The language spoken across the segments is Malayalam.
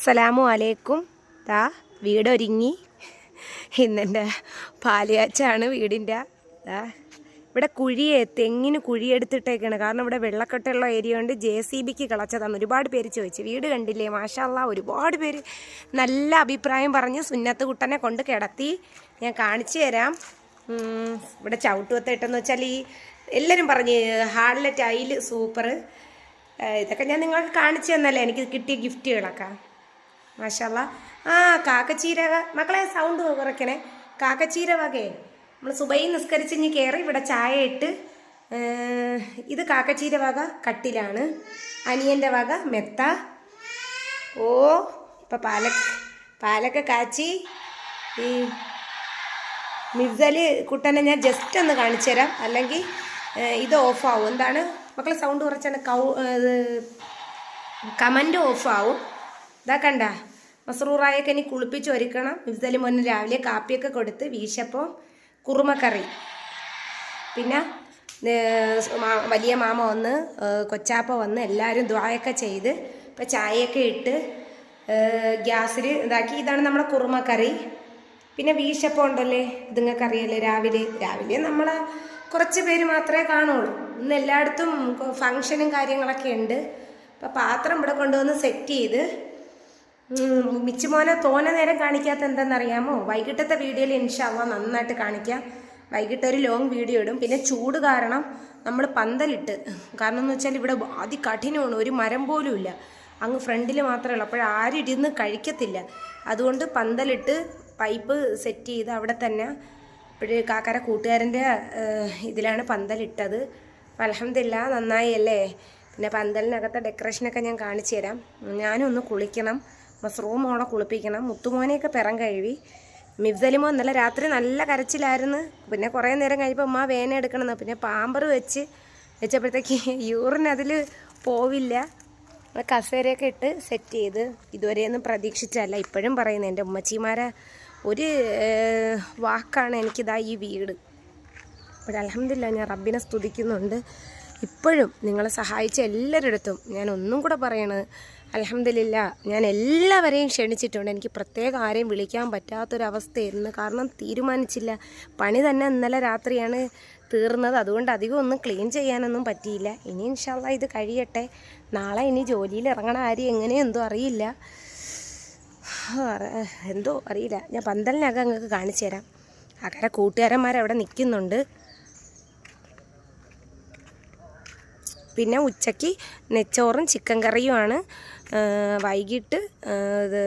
അസ്സലാമു അലൈക്കും. ദാ വീടൊരുങ്ങി. ഇന്നെന്റെ പാലിയാച്ചാണ് വീടിന്റെ ദാ ഇവിടെ കുഴിയെ തെങ്ങിന് കുഴിയെടുത്തിട്ടേക്കാണ് കാരണം ഇവിടെ വെള്ളക്കെട്ടുള്ള ഏരിയ കൊണ്ട് ജെ സി ബിക്ക് കിളച്ചതാണ്. ഒരുപാട് പേര് ചോദിച്ചു. വീട് കണ്ടില്ലേ? മാഷാല്ല ഒരുപാട് പേര് നല്ല അഭിപ്രായം പറഞ്ഞ് സുന്നത്ത് കുട്ടനെ കൊണ്ട് കിടത്തി. ഞാൻ കാണിച്ചു തരാം. ഇവിടെ ചവിട്ടുവത്തേട്ടെന്ന് വെച്ചാൽ ഈ എല്ലാവരും പറഞ്ഞ് ഹാളിലെ ടൈൽ സൂപ്പർ ഇതൊക്കെ ഞാൻ നിങ്ങൾക്ക് കാണിച്ചു തന്നല്ലേ? എനിക്ക് കിട്ടിയ ഗിഫ്റ്റുകളൊക്കെ. മാഷല്ല. ആ കാക്കച്ചീര മക്കളെ സൗണ്ട് കുറയ്ക്കണേ കാക്കച്ചീര വകയെ നമ്മൾ സുബൈ നിസ്കരിച്ച് ഇനി കയറി ഇവിടെ ചായ ഇട്ട് ഇത് കാക്കച്ചീര വക കട്ടിലാണ്. അനിയന്റെ വക മെത്ത. ഓ ഇപ്പം പാലക്ക പാലക്ക കാച്ചി. ഈ മിർസൽ കുട്ടനെ ഞാൻ ജസ്റ്റ് ഒന്ന് കാണിച്ചു തരാം. അല്ലെങ്കിൽ ഇത് ഓഫാവും എന്താണ്? മക്കളെ സൗണ്ട് കുറച്ചാണ് കൗ ഇത് കമന്റ് ഓഫാവും ഇതാ കണ്ട? മസറൂറായൊക്കെ ഇനി കുളിപ്പിച്ച് ഒരുക്കണം. മിർസൽ മോന് രാവിലെ കാപ്പിയൊക്കെ കൊടുത്ത് വീശപ്പം കുറുമക്കറി. പിന്നെ വലിയ മാമ വന്ന് കൊച്ചാപ്പ വന്ന് എല്ലാവരും ദ്വായൊക്കെ ചെയ്ത് ഇപ്പം ചായയൊക്കെ ഇട്ട് ഗ്യാസിൽ ഇതാക്കി. ഇതാണ് നമ്മുടെ കുറുമക്കറി. പിന്നെ വീശപ്പം ഉണ്ടല്ലേ? ഇത് നിങ്ങൾക്ക് അറിയാലേ രാവിലെ? രാവിലെ നമ്മൾ കുറച്ച് പേര് മാത്രമേ കാണുള്ളൂ. ഇന്ന് എല്ലായിടത്തും ഫങ്ഷനും കാര്യങ്ങളൊക്കെ ഉണ്ട്. അപ്പം പാത്രം ഇവിടെ കൊണ്ടുവന്ന് സെറ്റ് ചെയ്ത് മിച്ചുമോനെ തോന നേരം കാണിക്കാത്ത എന്താണെന്നറിയാമോ? വൈകിട്ടത്തെ വീഡിയോയിൽ ഇൻഷാല്ല നന്നായിട്ട് കാണിക്കാം. വൈകിട്ട് ഒരു ലോങ് വീഡിയോ ഇടും. പിന്നെ ചൂട് കാരണം നമ്മൾ പന്തലിട്ട് കാരണം എന്ന് വെച്ചാൽ ഇവിടെ അതികഠിനമാണ് ഒരു മരം പോലും ഇല്ല. അങ്ങ് ഫ്രണ്ടിൽ മാത്രമേ ഉള്ളൂ. അപ്പോൾ ആരും ഇരുന്ന് കഴിക്കത്തില്ല. അതുകൊണ്ട് പന്തലിട്ട് പൈപ്പ് സെറ്റ് ചെയ്ത് അവിടെ തന്നെ ഇപ്പോഴ് കാക്കര കൂട്ടുകാരന്റെ ഇതിലാണ് പന്തലിട്ടത്. അലഹമില്ല നന്നായി അല്ലേ? പിന്നെ പന്തലിനകത്തെ ഡെക്കറേഷനൊക്കെ ഞാൻ കാണിച്ചു തരാം. ഞാനും ഒന്ന് കുളിക്കണം. മസ്റൂം മോളെ കുളിപ്പിക്കണം. മുത്തുമോനെയൊക്കെ പിറം കഴുകി. മിഫ്സലിമോ ഇന്നലെ രാത്രി നല്ല കരച്ചിലായിരുന്നു. പിന്നെ കുറേ നേരം കഴിയുമ്പോൾ അമ്മ വേന എടുക്കണമെന്ന്. പിന്നെ പാമ്പർ വെച്ച് വെച്ചപ്പോഴത്തേക്ക് യൂറിൻ അതിൽ പോവില്ല. കസേരയൊക്കെ ഇട്ട് സെറ്റ് ചെയ്ത് ഇതുവരെയൊന്നും പ്രതീക്ഷിച്ചല്ല ഇപ്പോഴും പറയുന്നത് എന്റെ ഉമ്മച്ചിമാരെ ഒരു വാക്കാണ് എനിക്കിതാ ഈ വീട്. അപ്പോൾ അലഹമില്ല ഞാൻ റബ്ബിനെ സ്തുതിക്കുന്നുണ്ട്. ഇപ്പോഴും നിങ്ങളെ സഹായിച്ച എല്ലാവരുടെ അടുത്തും ഞാൻ ഒന്നും കൂടെ പറയണത് അലഹമില്ല ഞാൻ എല്ലാവരെയും ക്ഷണിച്ചിട്ടുണ്ട്. എനിക്ക് പ്രത്യേകം ആരെയും വിളിക്കാൻ പറ്റാത്തൊരവസ്ഥയായിരുന്നു. കാരണം തീരുമാനിച്ചില്ല. പണി തന്നെ ഇന്നലെ രാത്രിയാണ് തീർന്നത്. അതുകൊണ്ട് അധികം ഒന്നും ക്ലീൻ ചെയ്യാനൊന്നും പറ്റിയില്ല. ഇനി ഇൻഷാല്ല ഇത് കഴിയട്ടെ. നാളെ ഇനി ജോലിയിൽ ഇറങ്ങണ ആരും എങ്ങനെയെന്തോ അറിയില്ല. എന്തോ അറിയില്ല. ഞാൻ പന്തലിനകം അങ്ങക്ക് കാണിച്ചു തരാം അകര കൂട്ടുകാരന്മാരവിടെ നിൽക്കുന്നുണ്ട്. പിന്നെ ഉച്ചയ്ക്ക് നെച്ചോറും ചിക്കൻ കറിയുമാണ്. വൈകിട്ട് ഇത്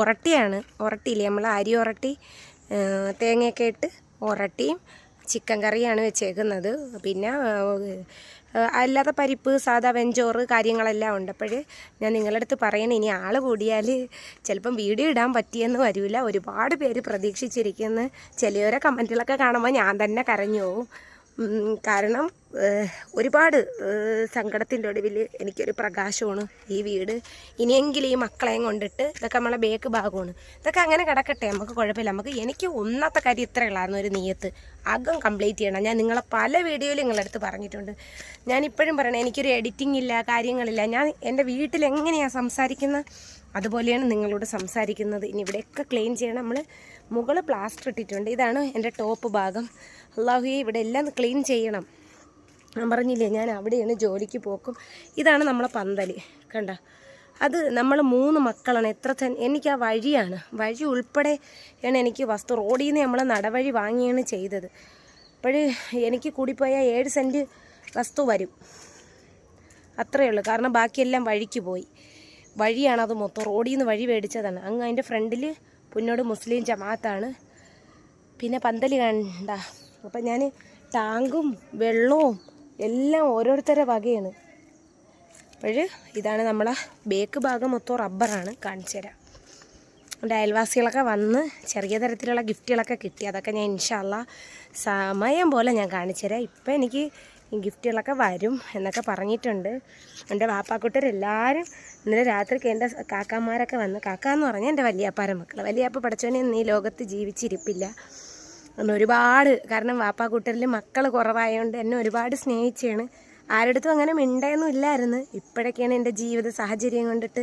ഉരട്ടിയാണ് ഉരട്ടിയില്ലേ നമ്മൾ അരി ഉരട്ടി തേങ്ങയൊക്കെ ഇട്ട് ഉരട്ടിയും ചിക്കൻ കറിയാണ് വെച്ചേക്കുന്നത്. പിന്നെ അല്ലാതെ പരിപ്പ് സാധാ വെഞ്ചോറ് കാര്യങ്ങളെല്ലാം ഉണ്ട്. അപ്പോൾ ഞാൻ നിങ്ങളുടെ അടുത്ത് പറയണേ ഇനി ആൾ കൂടിയാൽ ചിലപ്പം വീഡിയോ ഇടാൻ പറ്റിയെന്ന് വരില്ല ഒരുപാട് പേര് പ്രതീക്ഷിച്ചിരിക്കുന്നു. ചിലവരെ കമന്റിലൊക്കെ കാണുമ്പോൾ ഞാൻ തന്നെ കരഞ്ഞു പോവും. കാരണം ഒരുപാട് സങ്കടത്തിന്റെ ഒടുവിൽ എനിക്കൊരു പ്രകാശമാണ് ഈ വീട്. ഇനിയെങ്കിലും ഈ മക്കളെയും കൊണ്ടിട്ട് ഇതൊക്കെ നമ്മളെ ബേക്ക് ഭാഗമാണ്. ഇതൊക്കെ അങ്ങനെ കിടക്കട്ടെ നമുക്ക് കുഴപ്പമില്ല. നമുക്ക് എനിക്ക് ഒന്നാത്ത കാര്യം ഇത്ര ഉള്ളായിരുന്നു ഒരു നീയത്ത്. അകം കംപ്ലീറ്റ് ചെയ്യണം. ഞാൻ നിങ്ങളെ പല വീഡിയോയിലും നിങ്ങളുടെ അടുത്ത് പറഞ്ഞിട്ടുണ്ട്. ഞാൻ ഇപ്പോഴും പറയണേ എനിക്കൊരു എഡിറ്റിംഗ് ഇല്ല കാര്യങ്ങളില്ല. ഞാൻ എന്റെ വീട്ടിൽ എങ്ങനെയാണ് സംസാരിക്കുന്നത്? അതുപോലെയാണ് നിങ്ങളോട് സംസാരിക്കുന്നത്. ഇനി ഇവിടെയൊക്കെ ക്ലീൻ ചെയ്യണം. നമ്മൾ മുകളിൽ പ്ലാസ്റ്റർ ഇട്ടിട്ടുണ്ട്. ഇതാണ് എന്റെ ടോപ്പ് ഭാഗം. അള്ളാഹുയെ ഇവിടെ എല്ലാം ക്ലീൻ ചെയ്യണം. ഞാൻ പറഞ്ഞില്ലേ ഞാൻ അവിടെയാണ് ജോലിക്ക് പോക്കും. ഇതാണ് നമ്മളെ പന്തൽ കണ്ട? അത് നമ്മൾ മൂന്ന് മക്കളാണ്. എത്ര തന്നെ എനിക്ക് ആ വഴിയാണ്. വഴി ഉൾപ്പെടെ ആണ് എനിക്ക് വസ്തു. റോഡിൽ നിന്ന് നമ്മൾ നടവഴി വാങ്ങിയാണ് ചെയ്തത്. അപ്പോൾ എനിക്ക് കൂടിപ്പോയാൽ ഏഴ് സെന്റ് വസ്തു വരും. അത്രയേ ഉള്ളൂ. കാരണം ബാക്കിയെല്ലാം വഴിക്ക് പോയി. വഴിയാണ് അത് മൊത്തം. റോഡിൽ നിന്ന് വഴി മേടിച്ചതാണ്. അങ്ങ് അതിന്റെ ഫ്രണ്ടിൽ പുന്നോട് മുസ്ലിം ജമാഅത്താണ്. പിന്നെ പന്തൽ കണ്ട അപ്പം ഞാൻ ടാങ്കും വെള്ളവും എല്ലാം ഓരോരുത്തരുടെ വകയാണ്. അപ്പോൾ ഇതാണ് നമ്മളെ ബേക്ക് ഭാഗം മൊത്തം റബ്ബറാണ് കാണിച്ചു തരാം. എന്റെ അയൽവാസികളൊക്കെ വന്ന് ചെറിയ തരത്തിലുള്ള ഗിഫ്റ്റുകളൊക്കെ കിട്ടി. അതൊക്കെ ഞാൻ ഇൻഷാല്ല സമയം പോലെ ഞാൻ കാണിച്ചു തരാം. ഇപ്പം എനിക്ക് ഗിഫ്റ്റുകളൊക്കെ വരും എന്നൊക്കെ പറഞ്ഞിട്ടുണ്ട്. എന്റെ വാപ്പാക്കുട്ടരെല്ലാവരും ഇന്നലെ രാത്രിക്ക് എന്റെ കാക്കാമാരൊക്കെ വന്ന് കാക്ക എന്ന് പറഞ്ഞാൽ എന്റെ വലിയപ്പാര മക്കൾ വലിയപ്പ പഠിച്ചവനെ ഈ ലോകത്ത് ജീവിച്ചിരിപ്പില്ല. അന്ന് ഒരുപാട് കാരണം വാപ്പാക്കൂട്ടരിൽ മക്കൾ കുറവായതുകൊണ്ട് എന്നെ ഒരുപാട് സ്നേഹിച്ചാണ്. ആരുടെടുത്തും അങ്ങനെ മിണ്ടായൊന്നും ഇല്ലായിരുന്നു. ഇപ്പോഴൊക്കെയാണ് എന്റെ ജീവിത സാഹചര്യം കൊണ്ടിട്ട്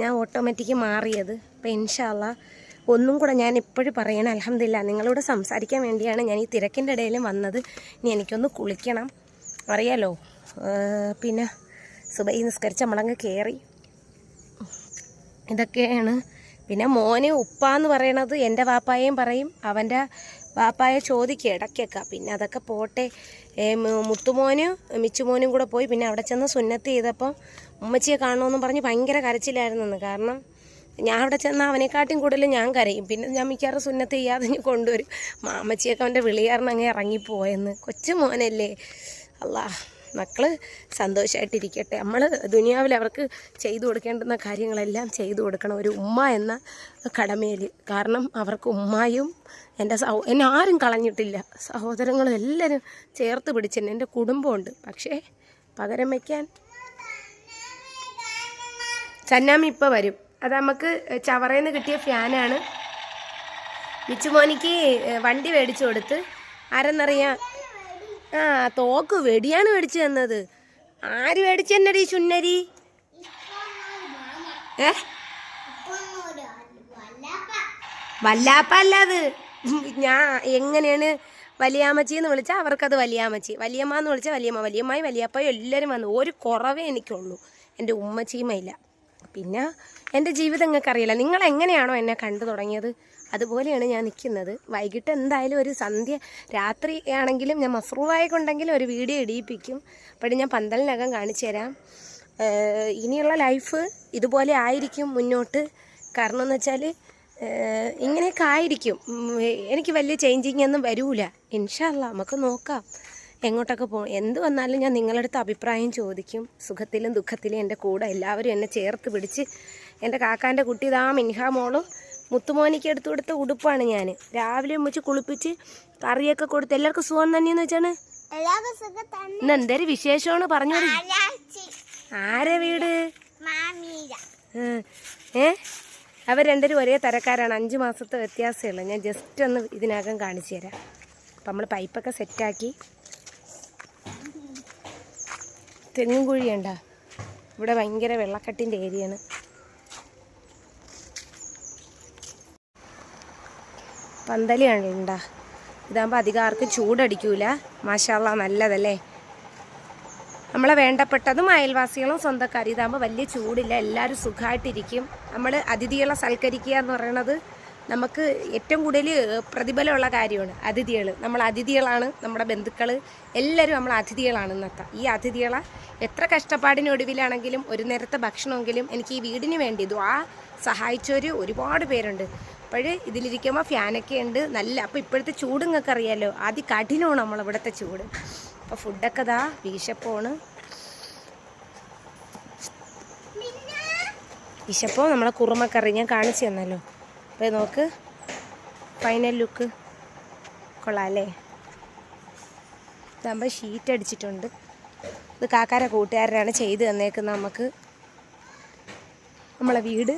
ഞാൻ ഓട്ടോമാറ്റിക്ക് മാറിയത്. അപ്പോൾ ഇൻഷാല്ല ഒന്നും കൂടെ ഞാൻ ഇപ്പോഴും പറയണം അലഹമില്ല നിങ്ങളോട് സംസാരിക്കാൻ വേണ്ടിയാണ് ഞാൻ ഈ തിരക്കിന്റെ ഇടയിലും വന്നത്. ഇനി എനിക്കൊന്ന് കുളിക്കണം. അറിയാലോ? പിന്നെ സുബൈ നിസ്കരിച്ച് നമ്മളങ്ങ് കയറി ഇതൊക്കെയാണ്. പിന്നെ മോന് ഉപ്പ എന്ന് പറയണത് എന്റെ വാപ്പായേയും പറയും അവന്റെ വാപ്പായെ ചോദിക്കുക ഇടയ്ക്കൊക്കെ. പിന്നെ അതൊക്കെ പോട്ടെ. മുത്തുമോനും മിച്ചുമോനും കൂടെ പോയി. പിന്നെ അവിടെ ചെന്ന് സുന്നത്ത് ചെയ്തപ്പോൾ ഉമ്മച്ചിയെ കാണുമെന്ന് പറഞ്ഞ് ഭയങ്കര കരച്ചിലായിരുന്നെന്ന്. കാരണം ഞാൻ അവിടെ ചെന്നാൽ അവനെക്കാട്ടിയും കൂടുതൽ ഞാൻ കരയും. പിന്നെ ഞാൻ മിക്കവാറും സുന്നത്ത് ചെയ്യാതെ കൊണ്ടുവരും. മാമച്ചിയൊക്കെ അവന്റെ വിളിയാറിന് അങ്ങ് ഇറങ്ങിപ്പോയെന്ന്. കൊച്ചു മോനല്ലേ അല്ലാ മക്കൾ സന്തോഷമായിട്ടിരിക്കട്ടെ നമ്മൾ ദുനിയാവിൽ അവർക്ക് ചെയ്തു കൊടുക്കേണ്ടുന്ന കാര്യങ്ങളെല്ലാം ചെയ്തു കൊടുക്കണം. ഒരു ഉമ്മ എന്ന കടമയിൽ കാരണം അവർക്ക് ഉമ്മായും എന്റെ സഹോ എന്നെ ആരും കളഞ്ഞിട്ടില്ല. സഹോദരങ്ങളും എല്ലാവരും ചേർത്ത് പിടിച്ചെന്നെ എന്റെ കുടുംബമുണ്ട് പക്ഷേ പകരം വയ്ക്കാൻ ചന്നാമി ഇപ്പോൾ വരും. അത് നമുക്ക് ചവറയിൽ കിട്ടിയ ഫാനാണ്. മിച്ചുമോനിക്ക് വണ്ടി മേടിച്ചു കൊടുത്ത് ആരെന്നറിയാം ആ തോക്ക് വെടിയാണ് മേടിച്ചു തന്നത്. ആര് മേടിച്ചു തന്നടി ചുന്നരി ഏ? വല്ലാപ്പ അല്ലാത് ഞാൻ എങ്ങനെയാണ് വലിയാമ്മച്ചി എന്ന് വിളിച്ചാൽ അവർക്കത് വലിയാമ്മച്ചി. വലിയമ്മ എന്ന് വിളിച്ചാൽ വലിയമ്മ. വലിയമ്മായി വലിയപ്പയും എല്ലാവരും വന്നു. ഒരു കുറവേ എനിക്കുള്ളൂ. എന്റെ ഉമ്മച്ചിയുമയില്ല പിന്നെ എന്റെ ജീവിതം നിങ്ങൾക്ക് നിങ്ങൾ എങ്ങനെയാണോ എന്നെ കണ്ടു തുടങ്ങിയത്? അതുപോലെയാണ് ഞാൻ നിൽക്കുന്നത്. വൈകിട്ട് എന്തായാലും ഒരു സന്ധ്യ രാത്രി ആണെങ്കിലും ഞാൻ മസ്രൂവായി ഒരു വീഡിയോ ഇടിയിപ്പിക്കും. അപ്പോഴും ഞാൻ പന്തലിനകം കാണിച്ചു തരാം. ഇനിയുള്ള ലൈഫ് ഇതുപോലെ ആയിരിക്കും മുന്നോട്ട്. കാരണം എന്ന് വെച്ചാൽ ഇങ്ങനെയൊക്കെ ആയിരിക്കും. എനിക്ക് വലിയ ചേഞ്ചിങ് ഒന്നും വരൂല. ഇൻഷല്ല നമുക്ക് നോക്കാം. എങ്ങോട്ടൊക്കെ പോകും. എന്ത് വന്നാലും ഞാൻ നിങ്ങളടുത്ത് അഭിപ്രായം ചോദിക്കും. സുഖത്തിലും ദുഃഖത്തിലും എന്റെ കൂടെ എല്ലാവരും എന്നെ ചേർത്ത് പിടിച്ച് എന്റെ കാക്കാന്റെ കുട്ടി ഇതാ മിൻഹ മോളും മുത്തുമോനിക്ക് എടുത്തു കൊടുത്ത ഉടുപ്പാണ് ഞാൻ രാവിലെ ഉമ്മച്ച് കുളിപ്പിച്ച് കറിയൊക്കെ കൊടുത്ത് എല്ലാവർക്കും സുഖം തന്നെയെന്ന് വെച്ചാണ്? ഇന്ന് എന്തൊരു വിശേഷമാണ് പറഞ്ഞു ആരെ വീട്. ഏ അവർ രണ്ടുപേരും ഒരേ തരക്കാരാണ്. അഞ്ച് മാസത്തെ വ്യത്യാസമുള്ള ഞാൻ ജസ്റ്റ് ഒന്ന് ഇതിനകം കാണിച്ചു തരാം. അപ്പം നമ്മൾ പൈപ്പൊക്കെ സെറ്റാക്കി തെങ്ങും കുഴിയുണ്ടോ. ഇവിടെ ഭയങ്കര വെള്ളക്കെട്ടിന്റെ ഏരിയയാണ്. പന്തലി കണ്ടുണ്ടാ ഇതാകുമ്പോൾ അധികം ആർക്കും ചൂടടിക്കൂല. മാഷാള്ള നല്ലതല്ലേ? നമ്മളെ വേണ്ടപ്പെട്ടതും അയൽവാസികളും സ്വന്തക്കാരും. ഇതാകുമ്പോൾ വലിയ ചൂടില്ല. എല്ലാവരും സുഖമായിട്ടിരിക്കും നമ്മൾ അതിഥികളെ സൽക്കരിക്കുക എന്ന് പറയുന്നത് നമുക്ക് ഏറ്റവും കൂടുതൽ പ്രതിഫലമുള്ള കാര്യമാണ്. അതിഥികൾ നമ്മൾ അതിഥികളാണ്. നമ്മുടെ ബന്ധുക്കൾ എല്ലാവരും നമ്മൾ അതിഥികളാണ് ഇന്നത്തെ. ഈ അതിഥികളെ എത്ര കഷ്ടപ്പാടിനൊടുവിലാണെങ്കിലും ഒരു നേരത്തെ ഭക്ഷണമെങ്കിലും എനിക്ക് ഈ വീടിന് വേണ്ടി ദ്വാ സഹായിച്ചവർ ഒരുപാട് പേരുണ്ട്. അപ്പോൾ ഇതിലിരിക്കുമ്പോൾ ഫാനൊക്കെ ഉണ്ട്. നല്ല അപ്പോൾ ഇപ്പോഴത്തെ ചൂട് നിങ്ങൾക്ക് അറിയാമല്ലോ ആദ്യം കഠിനമാണ് നമ്മളിവിടുത്തെ ചൂട്. അപ്പോൾ ഫുഡൊക്കെ ദാ വീശപ്പോണ് വിശപ്പോ നമ്മളെ കുറുമക്കറി. ഞാൻ കാണിച്ചു തന്നല്ലോ. അപ്പോൾ നോക്ക്. ഫൈനൽ ലുക്ക് കൊള്ളാം അല്ലേ ഇതാകുമ്പോൾ ഷീറ്റ് അടിച്ചിട്ടുണ്ട്. ഇത് കാക്കാര കൂട്ടുകാരനാണ് ചെയ്ത് തന്നേക്കുന്നത് നമുക്ക്. നമ്മളെ വീട്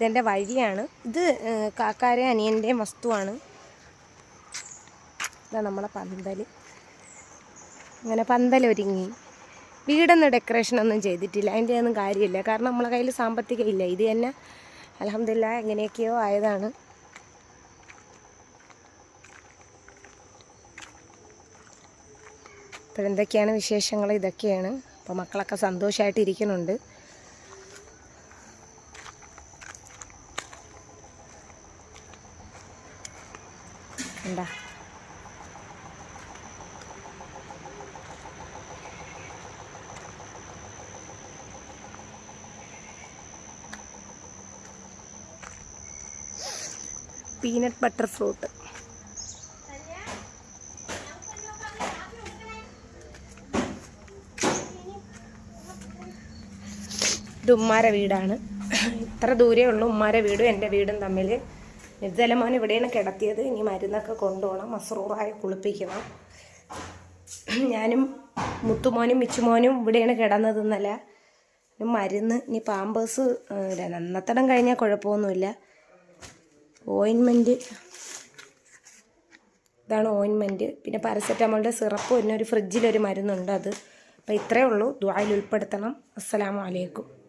ഇതെന്റെ വഴിയാണ്. ഇത് കാക്കാരെ അനിയന്റെയും വസ്തുവാണ്. ഇതാ നമ്മളെ പന്തൽ അങ്ങനെ പന്തലൊരുങ്ങി വീടൊന്നും ഡെക്കറേഷൻ ഒന്നും ചെയ്തിട്ടില്ല. അതിന്റെ ഒന്നും കാര്യമില്ല. കാരണം നമ്മളെ കയ്യിൽ സാമ്പത്തികം ഇല്ല. ഇത് തന്നെ അലഹമില്ല എങ്ങനെയൊക്കെയോ ആയതാണ്. ഇപ്പോഴെന്തൊക്കെയാണ് വിശേഷങ്ങൾ ഇതൊക്കെയാണ്. അപ്പോൾ മക്കളൊക്കെ സന്തോഷമായിട്ട് ഇരിക്കുന്നുണ്ട്. എന്താ പീനട്ട് ബട്ടർ ഫ്രൂട്ട് ഇത് ഉമ്മാരെ വീടാണ്. ഇത്ര ദൂരേ ഉള്ളൂ ഉമ്മാര വീടും എന്റെ വീടും തമ്മിൽ നിർജലമോൻ ഇവിടെയാണ് കിടത്തിയത്. ഇനി മരുന്നൊക്കെ കൊണ്ടുപോകണം. മസറൂറായി കുളിപ്പിക്കണം. ഞാനും മുത്തുമോനും മിച്ചുമോനും ഇവിടെയാണ് കിടന്നത് ഇന്നലെ. ഇനി മരുന്ന് ഇനി പാമ്പേഴ്സ് നന്നത്തടം കഴിഞ്ഞാൽ കുഴപ്പമൊന്നുമില്ല. ഓയിൻമെന്റ് ഇതാണ് ഓയിൻമെന്റ് പിന്നെ പാരസെറ്റമോളിന്റെ സിറപ്പ് പിന്നെ ഒരു ഫ്രിഡ്ജിലൊരു മരുന്നുണ്ട് അത്. അപ്പോൾ ഇത്രയേ ഉള്ളൂ. ദ്വായിൽ ഉൾപ്പെടുത്തണം. അസ്സലാമു അലൈക്കും.